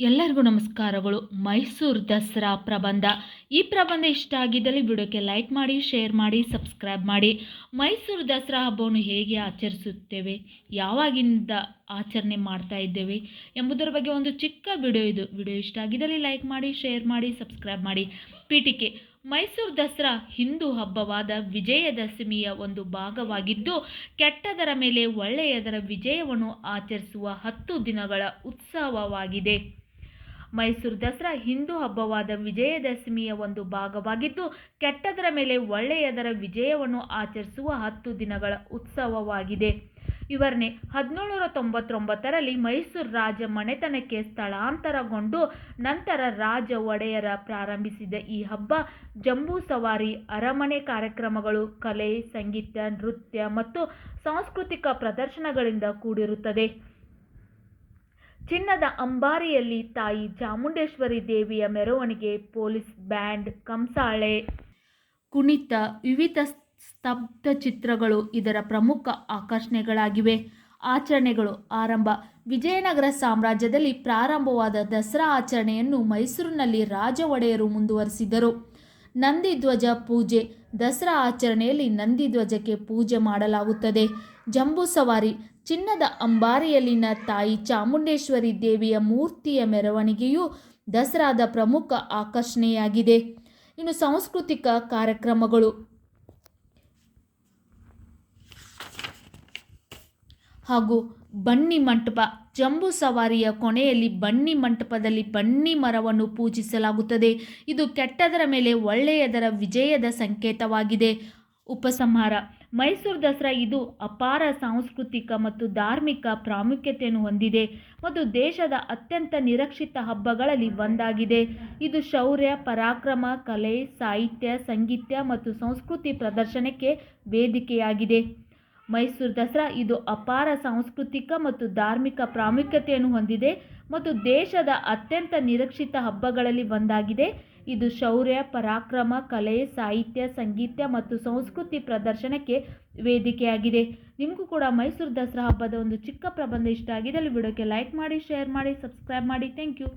ಎಲ್ಲರಿಗೂ ನಮಸ್ಕಾರಗಳು. ಮೈಸೂರು ದಸರಾ ಪ್ರಬಂಧ. ಈ ಪ್ರಬಂಧ ಇಷ್ಟ ಆಗಿದ್ದಲ್ಲಿ ವಿಡಿಯೋಕ್ಕೆ ಲೈಕ್ ಮಾಡಿ, ಶೇರ್ ಮಾಡಿ, ಸಬ್ಸ್ಕ್ರೈಬ್ ಮಾಡಿ. ಮೈಸೂರು ದಸರಾ ಹಬ್ಬವನ್ನು ಹೇಗೆ ಆಚರಿಸುತ್ತೇವೆ? ಯಾವಾಗಿಂದ ಆಚರಣೆ ಮಾಡ್ತಾ ಇದ್ದೇವೆ? ಎಂಬುದರ ಬಗ್ಗೆ ಒಂದು ಚಿಕ್ಕ ವಿಡಿಯೋ ಇದು. ವಿಡಿಯೋ ಇಷ್ಟ ಆಗಿದ್ದಲ್ಲಿ ಲೈಕ್ ಮಾಡಿ, ಶೇರ್ ಮಾಡಿ, ಸಬ್ಸ್ಕ್ರೈಬ್ ಮಾಡಿ. ಪೀಠಿಕೆ. ಮೈಸೂರು ದಸರಾ ಹಿಂದೂ ಹಬ್ಬವಾದ ವಿಜಯದಶಮಿಯ ಒಂದು ಭಾಗವಾಗಿದ್ದು, ಕೆಟ್ಟದರ ಮೇಲೆ ಒಳ್ಳೆಯದರ ವಿಜಯವನ್ನು ಆಚರಿಸುವ ಹತ್ತು ದಿನಗಳ ಉತ್ಸವವಾಗಿದೆ. ಮೈಸೂರು ದಸರಾ ಹಿಂದೂ ಹಬ್ಬವಾದ ವಿಜಯದಶಮಿಯ ಒಂದು ಭಾಗವಾಗಿದ್ದು, ಕೆಟ್ಟದರ ಮೇಲೆ ಒಳ್ಳೆಯದರ ವಿಜಯವನ್ನು ಆಚರಿಸುವ ಹತ್ತು ದಿನಗಳ ಉತ್ಸವವಾಗಿದೆ. ಇವರನ್ನೇ ಹದಿನೇಳುನೂರ ತೊಂಬತ್ತೊಂಬತ್ತರಲ್ಲಿ ಮೈಸೂರು ರಾಜ ಮನೆತನಕ್ಕೆ ಸ್ಥಳಾಂತರಗೊಂಡು ನಂತರ ರಾಜ ಒಡೆಯರ ಪ್ರಾರಂಭಿಸಿದ ಈ ಹಬ್ಬ ಜಂಬೂ ಸವಾರಿ, ಅರಮನೆ ಕಾರ್ಯಕ್ರಮಗಳು, ಕಲೆ, ಸಂಗೀತ, ನೃತ್ಯ ಮತ್ತು ಸಾಂಸ್ಕೃತಿಕ ಪ್ರದರ್ಶನಗಳಿಂದ ಕೂಡಿರುತ್ತದೆ. ಚಿನ್ನದ ಅಂಬಾರಿಯಲ್ಲಿ ತಾಯಿ ಚಾಮುಂಡೇಶ್ವರಿ ದೇವಿಯ ಮೆರವಣಿಗೆ ಪೊಲೀಸ್ ಬ್ಯಾಂಡ್ ಕಂಸಾಳೆ. ಕುಣಿತ, ವಿವಿಧ ಸ್ತಬ್ಧ ಚಿತ್ರಗಳು ಇದರ ಪ್ರಮುಖ ಆಕರ್ಷಣೆಗಳಾಗಿವೆ. ಆಚರಣೆಗಳು ಆರಂಭ. ವಿಜಯನಗರ ಸಾಮ್ರಾಜ್ಯದಲ್ಲಿ ಪ್ರಾರಂಭವಾದ ದಸರಾ ಆಚರಣೆಯನ್ನು ಮೈಸೂರಿನಲ್ಲಿ ರಾಜ ಒಡೆಯರು ಮುಂದುವರಿಸಿದರು. ನಂದಿ ಧ್ವಜ ಪೂಜೆ. ದಸರಾ ಆಚರಣೆಯಲ್ಲಿ ನಂದಿಧ್ವಜಕ್ಕೆ ಪೂಜೆ ಮಾಡಲಾಗುತ್ತದೆ. ಜಂಬೂ ಸವಾರಿ. ಚಿನ್ನದ ಅಂಬಾರಿಯಲ್ಲಿನ ತಾಯಿ ಚಾಮುಂಡೇಶ್ವರಿ ದೇವಿಯ ಮೂರ್ತಿಯ ಮೆರವಣಿಗೆಯು ದಸರಾದ ಪ್ರಮುಖ ಆಕರ್ಷಣೆಯಾಗಿದೆ. ಇನ್ನು ಸಾಂಸ್ಕೃತಿಕ ಕಾರ್ಯಕ್ರಮಗಳು. ಹಾಗೂ ಬನ್ನಿ ಮಂಟಪ, ಜಂಬೂ ಸವಾರಿಯ ಕೊನೆಯಲ್ಲಿ ಬನ್ನಿ ಮಂಟಪದಲ್ಲಿ ಬನ್ನಿ ಮರವನ್ನು ಪೂಜಿಸಲಾಗುತ್ತದೆ. ಇದು ಕೆಟ್ಟದರ ಮೇಲೆ ಒಳ್ಳೆಯದರ ವಿಜಯದ ಸಂಕೇತವಾಗಿದೆ. ಉಪಸಂಹಾರ. ಮೈಸೂರು ದಸರಾ ಇದು ಅಪಾರ ಸಾಂಸ್ಕೃತಿಕ ಮತ್ತು ಧಾರ್ಮಿಕ ಪ್ರಾಮುಖ್ಯತೆಯನ್ನು ಹೊಂದಿದೆ ಮತ್ತು ದೇಶದ ಅತ್ಯಂತ ನಿರೀಕ್ಷಿತ ಹಬ್ಬಗಳಲ್ಲಿ ಒಂದಾಗಿದೆ. ಇದು ಶೌರ್ಯ, ಪರಾಕ್ರಮ, ಕಲೆ, ಸಾಹಿತ್ಯ, ಸಂಗೀತ ಮತ್ತು ಸಂಸ್ಕೃತಿ ಪ್ರದರ್ಶನಕ್ಕೆ ವೇದಿಕೆಯಾಗಿದೆ. ಮೈಸೂರು ದಸರಾ ಇದು ಅಪಾರ ಸಾಂಸ್ಕೃತಿಕ ಮತ್ತು ಧಾರ್ಮಿಕ ಪ್ರಾಮುಖ್ಯತೆಯನ್ನು ಹೊಂದಿದೆ ಮತ್ತು ದೇಶದ ಅತ್ಯಂತ ನಿರೀಕ್ಷಿತ ಹಬ್ಬಗಳಲ್ಲಿ ಒಂದಾಗಿದೆ. ಇದು ಶೌರ್ಯ, ಪರಾಕ್ರಮ, ಕಲೆ, ಸಾಹಿತ್ಯ, ಸಂಗೀತ ಮತ್ತು ಸಂಸ್ಕೃತಿ ಪ್ರದರ್ಶನಕ್ಕೆ ವೇದಿಕೆಯಾಗಿದೆ. ನಿಮಗೂ ಕೂಡ ಮೈಸೂರು ದಸರಾ ಹಬ್ಬದ ಒಂದು ಚಿಕ್ಕ ಪ್ರಬಂಧ ಇಷ್ಟ ಆಗಿದೆ ಅಲ್ಲಿ ವಿಡಿಯೋಕ್ಕೆ ಲೈಕ್ ಮಾಡಿ, ಶೇರ್ ಮಾಡಿ, ಸಬ್ಸ್ಕ್ರೈಬ್ ಮಾಡಿ. Thank you.